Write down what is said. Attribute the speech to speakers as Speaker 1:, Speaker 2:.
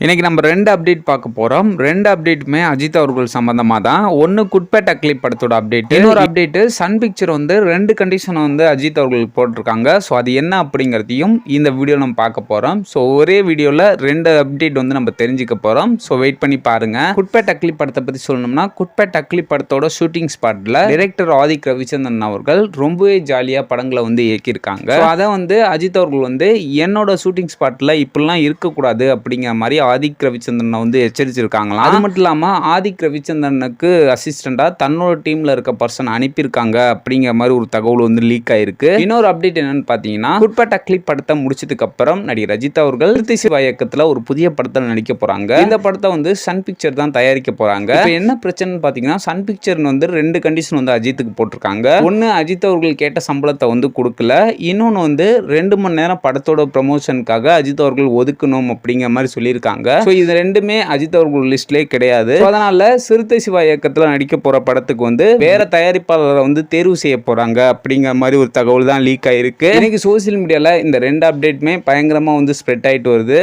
Speaker 1: இன்னைக்கு நம்ம ரெண்டு அப்டேட் பார்க்க போறோம். ரெண்டு அப்டேட்டுமே அஜித் அவர்கள் சம்பந்தமா தான் ஒன்னு குட்பேட் அக்லி படத்தோட அப்டேட் இன்னொரு அப்டேட் சன் பிக்சர் வந்து ரெண்டு கண்டிஷன் வந்து அஜித் அவர்கள் போட்டிருக்காங்க. ஸோ அது என்ன அப்படிங்கிறதையும் இந்த வீடியோ நம்ம பார்க்க போறோம். ஸோ ஒரே வீடியோவில் ரெண்டு அப்டேட் வந்து நம்ம தெரிஞ்சுக்க போறோம். ஸோ வெயிட் பண்ணி பாருங்க. குட்பேட் அக்லி படத்தை பத்தி சொல்லணும்னா குட்பேட் அக்லி படத்தோட ஷூட்டிங் ஸ்பாட்ல டைரக்டர் ஆதிக் ரவிச்சந்திரன் அவர்கள் ரொம்பவே ஜாலியா படங்களை வந்து இயக்கியிருக்காங்க. So அதை வந்து அஜித் அவர்கள் வந்து என்னோட ஷூட்டிங் ஸ்பாட்ல இப்படிலாம் இருக்கக்கூடாது அப்படிங்கிற மாதிரி ஆதிக் ரவிச்சந்திரனை வந்து எச்சரிச்சிருக்காங்களாம். அது மட்டும் இல்லாம ஆதிக் ரவிச்சந்திரனுக்கு அசிஸ்டண்டா தன்னோட டீம்ல இருக்க பர்சன் அனுப்பியிருக்காங்க அப்படிங்கிற மாதிரி ஒரு தகவல் வந்து லீக் ஆயிருக்கு. இன்னொரு அப்டேட் என்னன்னு பாத்தீங்கன்னா குட்பட் அக்லி படத்தை முடிச்சதுக்கு அப்புறம் நடிகர் ரஜித் அவர்கள் கிருத்தி சிவா இயக்கத்துல ஒரு புதிய படத்தில் நடிக்க போறாங்க. இந்த படத்தை வந்து சன் பிக்சர் தான் தயாரிக்க இப்போ என்ன பிரச்சனைன்னு பாத்தீங்கன்னா சன் பிக்சர் வந்து ரெண்டு கண்டிஷன் வந்து அஜித்துக்கு போட்டிருக்காங்க. ஒன்னு அஜித் அவர்கள் கேட்ட சம்பளத்தை வந்து கொடுக்கல. இன்னொன்னு வந்து ரெண்டு மணி நேரம் படத்தோட ப்ரமோஷனுக்காக அஜித் அவர்கள் ஒதுக்கணும் அப்படிங்கிற மாதிரி சொல்லியிருக்காங்க. ஸோ இது ரெண்டுமே அஜித் அவர்கள் லிஸ்ட்லேயே கிடையாது. அதனால சிறுத்தை சிவா இயக்கத்தில் நடிக்க போற படத்துக்கு வந்து வேற தயாரிப்பாளரை வந்து தேர்வு செய்ய போறாங்க அப்படிங்கிற மாதிரி ஒரு தகவல் தான் லீக் ஆயிருக்கு. இன்னைக்கு சோசியல் மீடியால இந்த ரெண்டு அப்டேட்டுமே பயங்கரமா வந்து ஸ்ப்ரெட் ஆயிட்டு வருது.